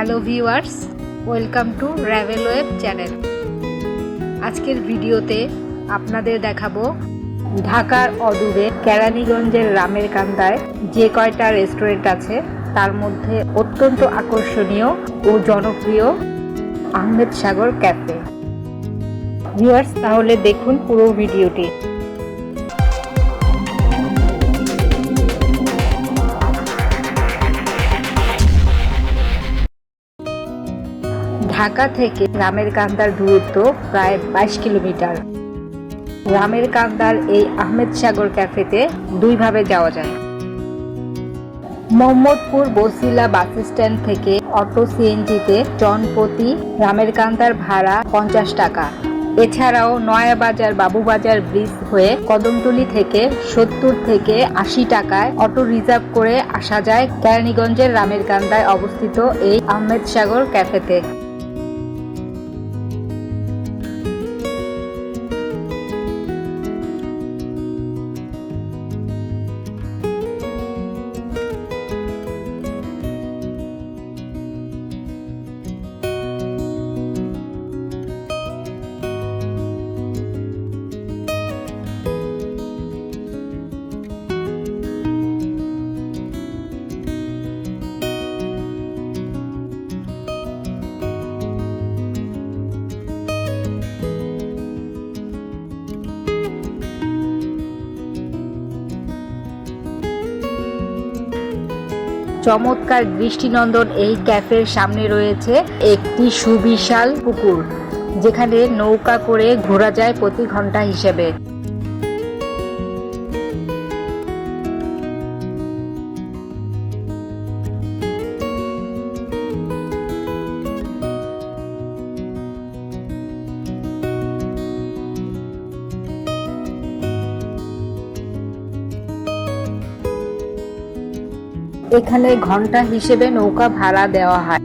Hello viewers, welcome to ravel web channel. আজকের ভিডিওতে আপনাদের দেখাবো ঢাকার অদূরে কেরানীগঞ্জের রামের কান্দায় যে কয়টা রেস্টুরেন্ট আছে, তার মধ্যে অত্যন্ত আকর্ষণীয় ও জনপ্রিয় আহমেদ সাগর ক্যাফে। ভিউয়ার্স, তাহলে দেখুন পুরো ভিডিওটি। ঢাকা থেকে রামের কান্দার দূরত্ব প্রায় বাইশ কিলোমিটার। রামের কান্দার এই আহমেদ সাগর ক্যাফেতে দুইভাবে যাওয়া যায়। মোহাম্মদপুর বসিলা বাস স্ট্যান্ড থেকে অটো সিএনজিতে জনপ্রতি রামের কান্দার ভাড়া পঞ্চাশ টাকা। এছাড়াও নয়াবাজার বাবুবাজার ব্রিজ হয়ে কদমতলি থেকে সত্তর থেকে আশি টাকায় অটো রিজার্ভ করে আসা যায় কেরানীগঞ্জের রামের কান্দায় অবস্থিত এই আহমেদ সাগর ক্যাফেতে। চমৎকার দৃষ্টিনন্দন এই ক্যাফের সামনে রয়েছে একটি সুবিশাল পুকুর, যেখানে নৌকা করে ঘোরা যায় প্রতি ঘণ্টা হিসেবে। এখানে ঘণ্টা হিসেবে নৌকা ভাড়া দেওয়া হয়।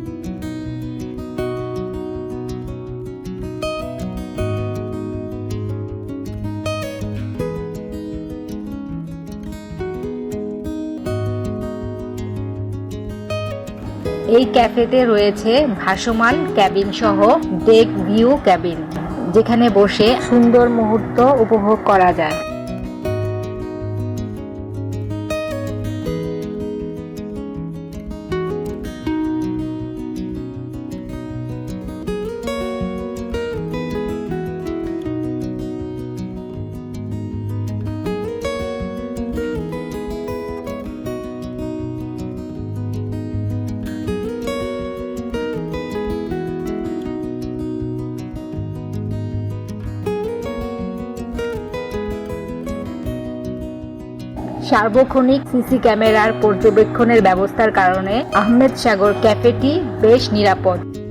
এই ক্যাফেতে রয়েছে ভাসমান ক্যাবিন সহ ডেক ভিউ ক্যাবিন, যেখানে বসে সুন্দর মুহূর্ত উপভোগ করা যায়। সার্বক্ষণিক সিসি ক্যামেরার পর্যবেক্ষণের ব্যবস্থার কারণে আহমেদ সাগর ক্যাফেটি বেশ নিরাপদ।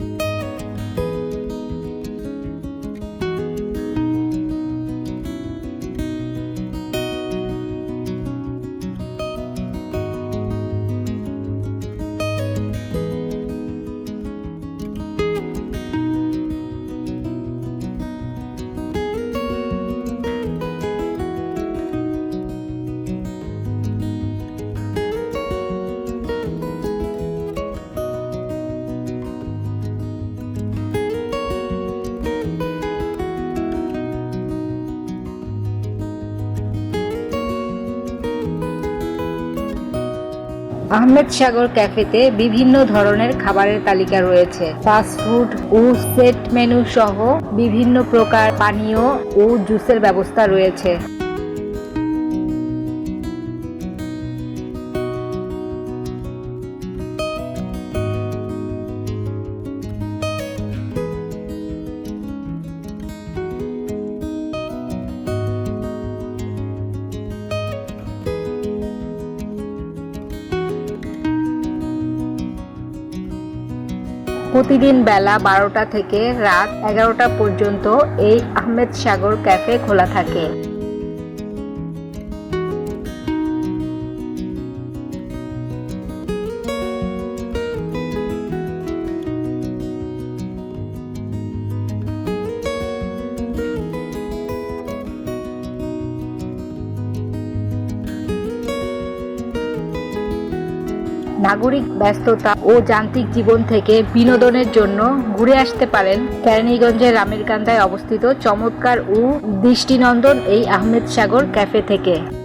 আহমেদ সাগর ক্যাফেতে বিভিন্ন ধরনের খাবারের তালিকা রয়েছে। ফাস্ট ফুড ও সেট মেনু সহ বিভিন্ন প্রকার পানীয় ও জুসের ব্যবস্থা রয়েছে। প্রতিদিন বেলা বারোটা থেকে রাত এগারোটা পর্যন্ত এই আহমেদ সাগর ক্যাফে খোলা থাকে। নাগরিক ব্যস্ততা ও যান্ত্রিক জীবন থেকে বিনোদনের জন্য ঘুরে আসতে পারেন কেরানীগঞ্জের রামেরকান্দায় অবস্থিত চমৎকার ও দৃষ্টিনন্দন এই আহমেদ সাগর ক্যাফে থেকে।